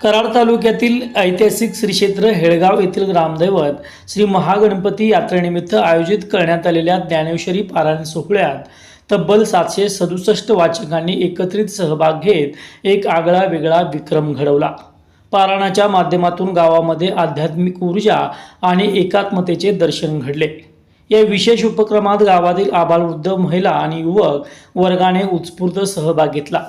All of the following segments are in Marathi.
कराड तालुक्यातील ऐतिहासिक श्री क्षेत्र हेळगाव येथील ग्रामदैवत श्री महागणपती यात्रेनिमित्त आयोजित करण्यात आलेल्या ज्ञानेश्वरी पारायण सोहळ्यात तब्बल सातशे सदुसष्ट वाचकांनी एकत्रित सहभाग घेत एक आगळा वेगळा विक्रम घडवला. पारायणाच्या माध्यमातून गावामध्ये आध्यात्मिक ऊर्जा आणि एकात्मतेचे दर्शन घडले. या विशेष उपक्रमात गावातील आबालवृद्ध महिला आणि युवक वर्गाने उत्स्फूर्त सहभाग घेतला.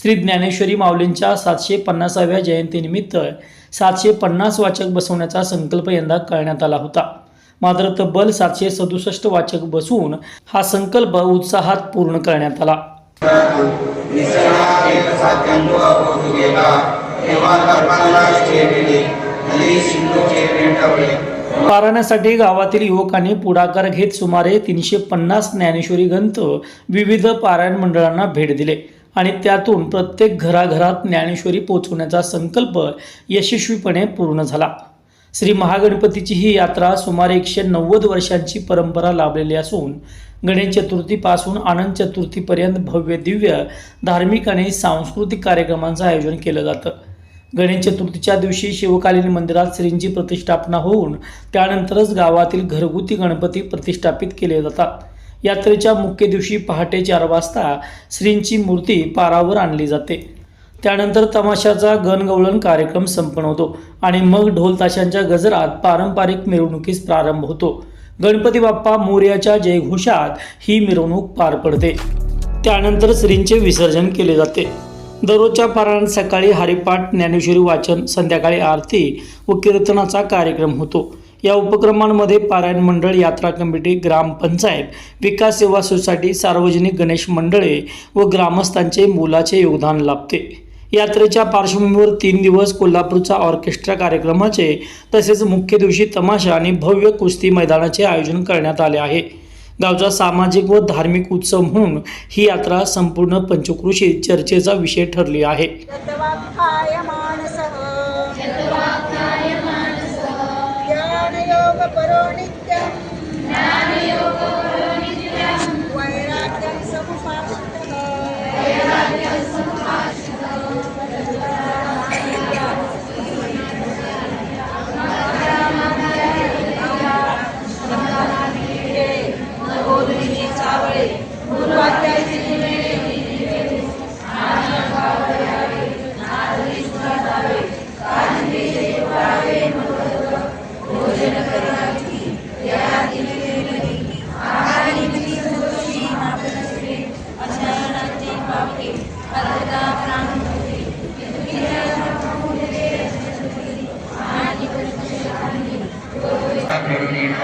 श्री ज्ञानेश्वरी माऊलींच्या सातशे पन्नासाव्या जयंतीनिमित्त सातशे पन्नास वाचक बसवण्याचा संकल्प यंदा करण्यात आला होता. मात्र तब्बल सातशे सदुसष्ट वाचक बसवून हा संकल्प उत्साहात पूर्ण करण्यात आला. पारायणासाठी गावातील युवकांनी पुढाकार घेत सुमारे तीनशे पन्नास ज्ञानेश्वरी ग्रंथ विविध पारायण मंडळांना भेट दिले. आणि त्यातून प्रत्येक घराघरात ज्ञानेश्वरी पोचवण्याचा संकल्प यशस्वीपणे पूर्ण झाला. श्री महागणपतीची ही यात्रा सुमारे एकशे नव्वद वर्षांची परंपरा लाभलेली असून गणेश चतुर्थीपासून आनंद चतुर्थीपर्यंत भव्य दिव्य धार्मिक आणि सांस्कृतिक कार्यक्रमांचं आयोजन केलं जातं. गणेश चतुर्थीच्या दिवशी शिवकालीन मंदिरात श्रींची प्रतिष्ठापना होऊन त्यानंतरच गावातील घरगुती गणपती प्रतिष्ठापित केले जातात. यात्रेच्या मुख्य दिवशी पहाटे चार वाजता श्रींची मूर्ती पारावर आणली जाते. त्यानंतर तमाशाचा गणगवळण कार्यक्रम संपन्न होतो आणि मग ढोल ताशांच्या गजरात पारंपरिक मिरवणुकीस प्रारंभ होतो. गणपती बाप्पा मोर्याच्या जयघोषात ही मिरवणूक पार पडते. त्यानंतर श्रींचे विसर्जन केले जाते. दररोजच्या पारायण सकाळी हरिपाठ ज्ञानेश्वरी वाचन संध्याकाळी आरती व कीर्तनाचा कार्यक्रम होतो. या उपक्रमांमध्ये पारायण मंडळ यात्रा कमिटी ग्रामपंचायत विकास सेवा सोसायटी सार्वजनिक गणेश मंडळे व ग्रामस्थांचे मोलाचे योगदान लाभते. यात्रेच्या पार्श्वभूमीवर तीन दिवस कोल्हापूरचा ऑर्केस्ट्रा कार्यक्रमाचे तसेच मुख्य दिवशी तमाशा आणि भव्य कुस्ती मैदानाचे आयोजन करण्यात आले आहे. गावचा सामाजिक व धार्मिक उत्सव म्हणून ही यात्रा संपूर्ण पंचकृषी चर्चेचा विषय ठरली आहे. पौराणित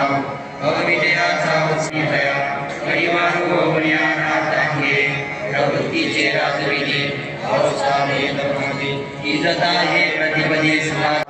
भगविजया सा उत्सितया परिमाणुगोपन्या नाट्याह्ये प्रवृत्ति चेरासुविधि अवस्थाने तमसि ईजता ये प्रतिपदे सदा